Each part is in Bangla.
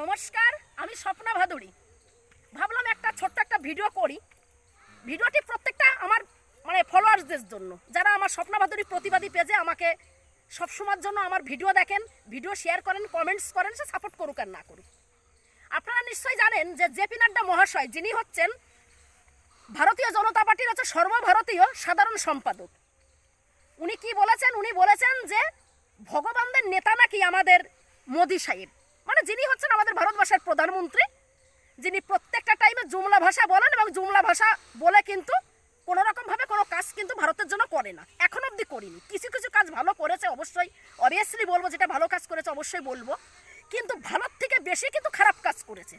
নমস্কার, আমি স্বপ্না ভাদুড়ি। ভাবলাম একটা ছোট্ট একটা ভিডিও করি। ভিডিওটি প্রত্যেকটা আমার মানে ফলোয়ার্সদের জন্য। যারা আমার স্বপ্না ভাদুড়ি প্রতিবাদী পেজে আমাকে সবসময়ের জন্য আমার ভিডিও দেখেন ভিডিও শেয়ার করেন কমেন্টস করেন, সে সাপোর্ট করুক আর না করুক। আপনারা নিশ্চয়ই জানেন যে জেপি নাড্ডা মহাশয়, যিনি হচ্ছেন ভারতীয় জনতা পার্টির হচ্ছে সর্বভারতীয় সাধারণ সম্পাদক। উনি কি বলেছেন? উনি বলেছেন যে ভগবানদের নেতা নাকি আমাদের মোদি সাহেব। যিনি হচ্ছেন আমাদের ভারতবর্ষের প্রধানমন্ত্রী, যিনি প্রত্যেকটা টাইমে জুমলা ভাষা বলেন এবং জুমলা ভাষা বলে কিন্তু কোনো রকমভাবে কোনো কাজ কিন্তু ভারতের জন্য করে না। এখন অবধি করিনি। কিছু কিছু কাজ ভালো করেছে অবশ্যই। অবভিয়াসলি বলব, যেটা ভালো কাজ করেছে অবশ্যই বলব। কিন্তু ভারত থেকে বেশি কিন্তু খারাপ কাজ করেছে।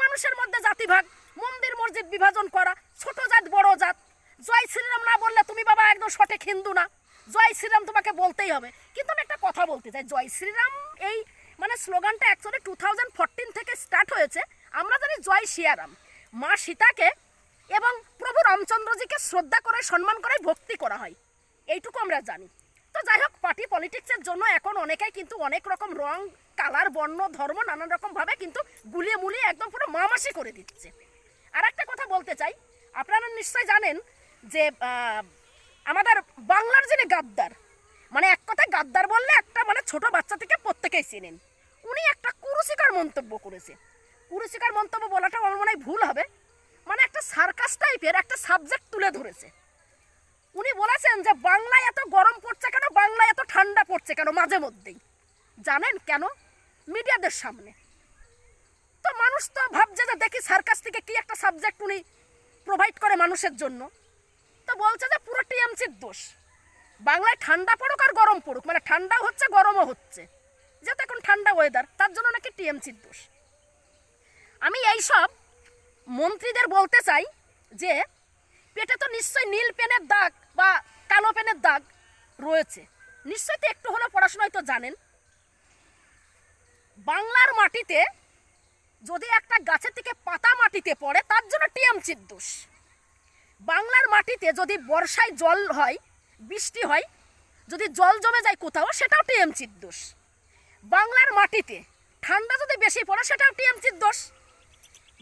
মানুষের মধ্যে জাতিভাগ, মন্দির, মসজিদ বিভাজন করা, ছোট জাত, বড় জাত। জয় শ্রীরাম না বললে তুমি বাবা একদম সঠিক হিন্দু না। জয় শ্রীরাম তোমাকে বলতেই হবে। কিন্তু আমি একটা কথা বলতে চাই। জয় শ্রীরাম এই মানে স্লোগানটা অ্যাকচুয়ালি টু থাউজেন্ড ফোরটিন থেকে স্টার্ট হয়েছে। আমরা জানি জয় শিয়ারাম। মা সীতাকে এবং প্রভু রামচন্দ্রজিকে শ্রদ্ধা করে, সম্মান করে, ভক্তি করা হয়। এইটুকু আমরা জানি। তো যাই হোক পার্টি পলিটিক্সের জন্য এখন অনেকেই কিন্তু অনেক রকম রং কালার বর্ণ, ধর্ম নানান রকম ভাবে কিন্তু গুলিয়ে মুলিয়ে একদম পুরো মামাসি করে দিচ্ছে। আর একটা কথা বলতে চাই। আপনারা নিশ্চয়ই জানেন যে আমাদের বাংলার যিনি গাদ্দার মানে এক কথায় গাদ্দার বললে একটা মানে ছোট বাচ্চা থেকে চেনেন উনি একটা কুরুচিকার মন্তব্য করেছে। কুরুচিকার মন্তব্য বলাটা আমার মনে হয় ভুল হবে। মানে একটা সার্কাস টাইপের একটা সাবজেক্ট তুলে ধরেছে। উনি বলেছেন যে, বাংলায় এত গরম পড়ছে কেন? বাংলায় এত ঠান্ডা পড়ছে কেন? মাঝে মধ্যেই। জানেন কেন? মিডিয়াদের সামনে। তো মানুষ তো ভাবছে যে, দেখি সার্কাস থেকে কি একটা সাবজেক্ট উনি প্রোভাইড করে মানুষের জন্য। তো বলছে যে, পুরো টিএমসির দোষ। বাংলায় ঠান্ডা পড়ুক আর গরম পড়ুক। মানে ঠান্ডাও হচ্ছে, গরমও হচ্ছে। যেহেতু এখন ঠান্ডা ওয়েদার তার জন্য নাকি টিএমসির দোষ। আমি এইসব মন্ত্রীদের বলতে চাই যে, পেটে তো নিশ্চয়ই নীল পেনের দাগ বা কালো পেনের দাগ রয়েছে। নিশ্চয়ই তো একটু হলেও পড়াশোনায় তো জানেন। বাংলার মাটিতে যদি একটা গাছের থেকে পাতা মাটিতে পড়ে, তার জন্য টিএমসির দোষ। বাংলার মাটিতে যদি বর্ষায় জল হয়, বৃষ্টি হয়, যদি জল জমে যায় কোথাও, সেটাও টিএমসির দোষ। বাংলার মাটিতে। ঠান্ডা যদি বেশি পড়ে, সেটাও টিএমসির দোষ।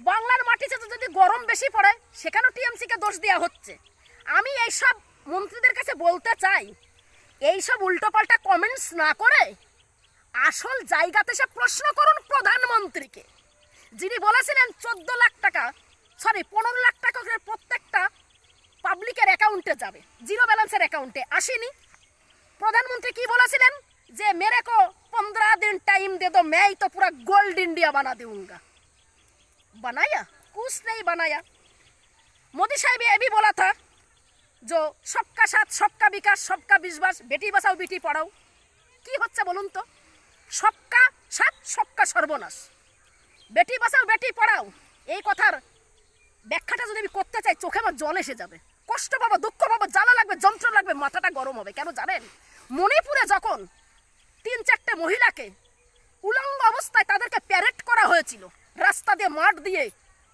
বাংলার মাটিতে যদি গরম বেশি পড়ে, সেখানেও টিএমসিকে দোষ দেওয়া হচ্ছে। আমি এইসব মন্ত্রীদের কাছে বলতে চাই, এইসব উল্টোপাল্টা কমেন্টস না করে আসল জায়গাতে সে প্রশ্ন করুন প্রধানমন্ত্রীকে। যিনি বলেছিলেন চোদ্দ লাখ টাকা সরি পনেরো লাখ টাকা করে প্রত্যেকটা পাবলিকের অ্যাকাউন্টে যাবে জিরো ব্যালেন্সের অ্যাকাউন্টে আসেনি। প্রধানমন্ত্রী কি বলেছিলেন? टाइम दे दो मैं ही तो पूरा गोल्ड इंडिया बना दूंगा बनाया कुछ नहीं बनाया मोदी साहब ये भी बोला था जो सबका साथ सबका विकास सबका विश्वास बेटी बचाओ बेटी पढ़ाओ কি হচ্ছে বলুন তো সবকা সাত সবকা সর্বনাশ বেটি বাঁচাও বেটি পড়াও এই কথার ব্যাখ্যাটা যদি আমি করতে চাই চোখে আমার জল এসে যাবে কষ্ট পাবো দুঃখ পাবো জ্বালা লাগবে যন্ত্র লাগবে মাথাটা গরম হবে কেন জানেন মণিপুরে যখন তিন চারটে মহিলাকে উলঙ্গ অবস্থায় তাদেরকে প্যারেড করা হয়েছিল। রাস্তা দিয়ে মাঠ দিয়ে,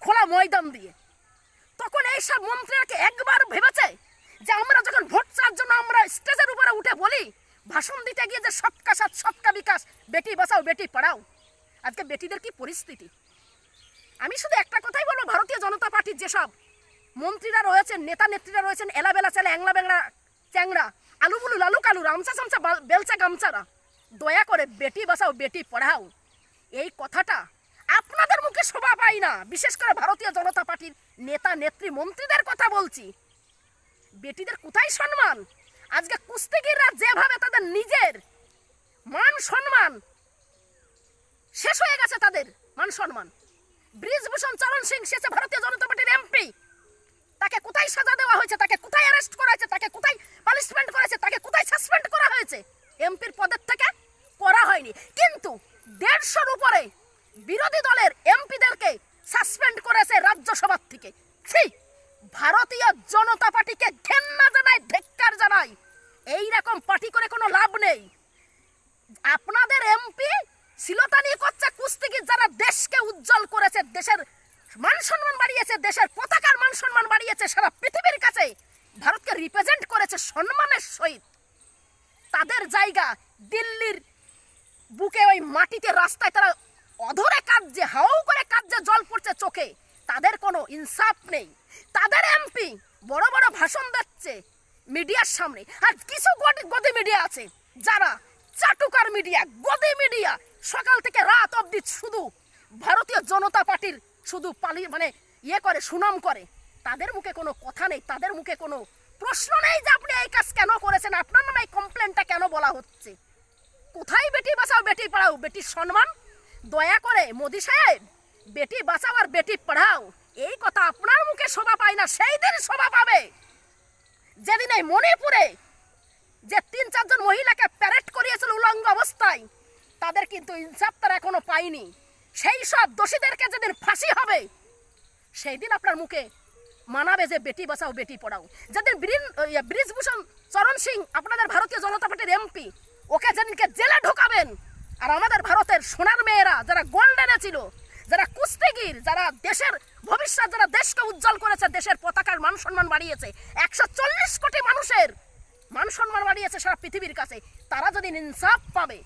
খোলা ময়দান দিয়ে। তখন এইসব মন্ত্রীরাকে একবার ভেবেছে যে আমরা যখন ভোট চাওয়ার জন্য আমরা স্টেজের উপরে উঠে বলি, ভাষণ দিতে গিয়ে যে সবকা সাথ সবকা বিকাশ, বেটি বাঁচাও, বেটি পড়াও, আজকে বেটিদের কি পরিস্থিতি? আমি শুধু একটা কথাই বলব, ভারতীয় জনতা পার্টির যেসব মন্ত্রীরা রয়েছেন, নেতা নেত্রীরা রয়েছেন, এলাবেলা চালে অ্যাংলা ব্যাংলা চ্যাংরা আলুবুলু লালু কালু রামচা সামচা বেলচা গামচারা দয়া করে বেটি বাঁচাও বেটি পড়াও। এই কথাটা আপনাদের মুখে শোভা পাই না। বিশেষ করে ভারতীয় জনতা পার্টির নেতা, নেত্রী, মন্ত্রীদের কথা বলছি। বেটিদের কোথায় সম্মান? আজকে কুস্তিগিররা যেভাবে তাদের নিজের মান সম্মান শেষ হয়ে গেছে তাদের মান সম্মান। ব্রিজভূষণ চরণ সিং শেষে ভারতীয় জনতা পার্টির এমপি। তাকে কোথায় সাজা দেওয়া হয়েছে? তাকে কোথায় অ্যারেস্ট করা হয়েছে? তাকে কোথায় পানিশমেন্ট করা হয়েছে? তাকে কোথায় সাসপেন্ড করা হয়েছে? এমপির পদের থেকে করা হয়নি। কিন্তু দেড়শোর উপরে বিরোধী দলের এমপিদেরকে সাসপেন্ড করেছে রাজ্যসভার থেকে। ছি, ভারতীয় জনতা পার্টিকে ঘেন্না জানায়, ধিক্কার জানায়। এই রকম পার্টি করে কোনো লাভ নেই। আপনাদের এমপি শিলতানি করছে কুস্তিগির, যারা দেশকে উজ্জ্বল করেছে, দেশের মান সম্মান বাড়িয়েছে, দেশের পতাকার মান সম্মান বাড়িয়েছে, সারা পৃথিবীর কাছে ভারতকে রিপ্রেজেন্ট করেছে সম্মানের সহিত। তাদের জায়গা দিল্লির বুকে ওই মাটিতে রাস্তায় তারা অধরে কাঁদছে হাউ করে কাঁদছে, জল পড়ছে চোখে। তাদের কোনো ইনসাফ নেই। তাদের এমপি বড় বড় ভাষণ দিচ্ছে মিডিয়ার সামনে। আর কিছু গদি মিডিয়া আছে যারা চাটুকার মিডিয়া, গদি মিডিয়া। সকাল থেকে রাত অবধি শুধু ভারতীয় জনতা পার্টির শুধু পালি মানে ইয়ে করে, সুনাম করে। তাদের মুখে কোনো কথা নেই, তাদের মুখে কোনো প্রশ্ন নেই যে আপনি এই কাজ কেন করেছেন? আপনার নামে এই কমপ্লেনটা কেন বলা হচ্ছে? কোথায় বেটি বাঁচাও, বেটি পড়াও? বেটির সম্মান দয়া করে মোদি সাহেব, বেটি বাঁচাও আর বেটি পড়াও। এই কথা আপনার মুখে শোভা পায় না, সেই দিন শোভা পাবে। যেদিন এই মণিপুরে যে তিন, চারজন মহিলাকে প্যারেড করিয়েছিল উলঙ্গ অবস্থায়, তাদের কিন্তু ইনসাফ তারা এখনও পায়নি। সেই সব দোষীদেরকে যেদিন ফাঁসি হবে, সেই দিন আপনার মুখে মানাবে যে বেটি বাঁচাও, বেটি পড়াও। যেদিন ব্রিজভূষণ চরণ সিং, আপনাদের ভারতীয় জনতা পার্টির এমপি ওকে যেদিনকে জেলে ঢোকাবেন, আর আমাদের ভারতের সোনার মেয়েরা যারা গোল্ডেনে ছিল, যারা কুস্তিগির, যারা দেশের ভবিষ্যৎ, যারা দেশকে উজ্জ্বল করেছে, দেশের পতাকার মান সম্মান বাড়িয়েছে, একশো চল্লিশ কোটি মানুষের মান সম্মান বাড়িয়েছে সারা পৃথিবীর কাছে, তারা যদি ইনসাফ পাবে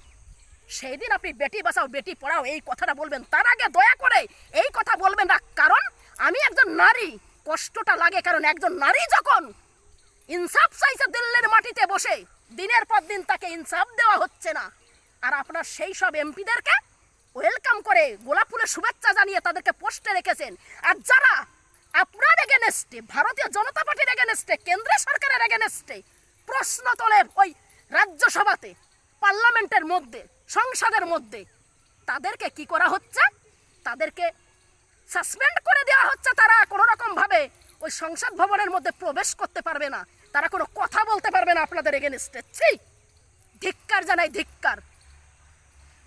সেই দিন আপনি বেটি বাঁচাও, বেটি পড়াও, এই কথাটা বলবেন। তার আগে দয়া করে এই কথা বলবেন না। কারণ আমি একজন নারী, কষ্টটা লাগে, কারণ একজন নারী যখন ইনসাফ চাইছে দিল্লির মাটিতে বসে। দিনের পর দিন তাকে ইনসাফ দেওয়া হচ্ছে না। আর আপনার সেই সব এমপিদেরকে ওয়েলকাম করে গোলাপ ফুলের শুভেচ্ছা জানিয়ে তাদেরকে পোস্টে রেখেছেন। আর যারা আপনার এগেনেস্টে ভারতীয় জনতা পার্টির এগেনেস্টে কেন্দ্র সরকারের এগেনেস্টে প্রশ্ন তোলে ওই রাজ্যসভাতে, পার্লামেন্টের মধ্যে, সংসদের মধ্যে, তাদেরকে কি করা হচ্ছে? তাদেরকে সাসপেন্ড করে দেওয়া হচ্ছে তারা কোনো রকম ভাবে ওই সংসদ ভবনের মধ্যে প্রবেশ করতে পারবে না। তারা কোনো কথা বলতে পারবে না আপনাদের এগেনস্টে ছি! ধিক্কার জানাই ধিক্কার।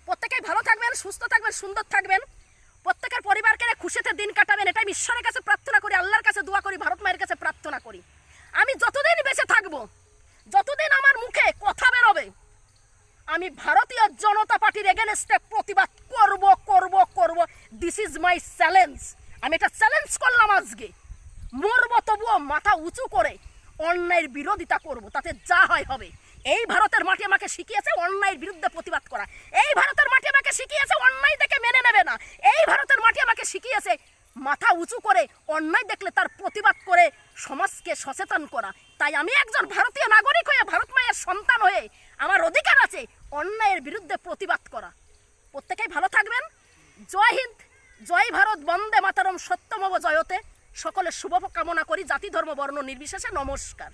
প্রত্যেকেই ভালো থাকবেন, সুস্থ থাকবেন, সুন্দর থাকবেন। প্রত্যেকের পরিবারকে খুশিতে দিন কাটাবেন, এটাই ঈশ্বরের কাছে প্রার্থনা করি, আল্লাহর কাছে দোয়া করি, ভারত মায়ের কাছে প্রার্থনা করি। আমি যতদিন বেঁচে থাকব, যতদিন আমার মুখে কথা বেরোবে, আমি ভারতীয় জনতা পার্টির এগেনস্টে প্রতিবাদ করব করব করব। দিস ইজ মাই চ্যালেঞ্জ আমি এটা চ্যালেঞ্জ করলাম আজকে। মরব তবুও মাথা উঁচু করে অন্যায়ের বিরোধিতা করব, তাতে যা হয় হবে। এই ভারতের মাটি আমাকে শিখিয়েছে অন্যায়ের বিরুদ্ধে প্রতিবাদ করা। এই ভারতের মাটি আমাকে শিখিয়েছে অন্যায় দেখে মেনে নেবে না। এই ভারতের মাটি আমাকে শিখিয়েছে মাথা উঁচু করে অন্যায় দেখলে তার প্রতিবাদ করে সমাজকে সচেতন করা। তাই আমি একজন ভারতীয় নাগরিক হয়ে ভারত মায়ের সন্তান হয়ে আমার অধিকার আছে অন্যায়ের বিরুদ্ধে প্রতিবাদ করা। প্রত্যেকেই ভালো থাকবেন। জয় হিন্দ, জয় ভারত, বন্দে মাতারম, সত্যমব জয়তে। সকলের শুভ কামনা করি। জাতি ধর্ম বর্ণ নির্বিশেষে নমস্কার।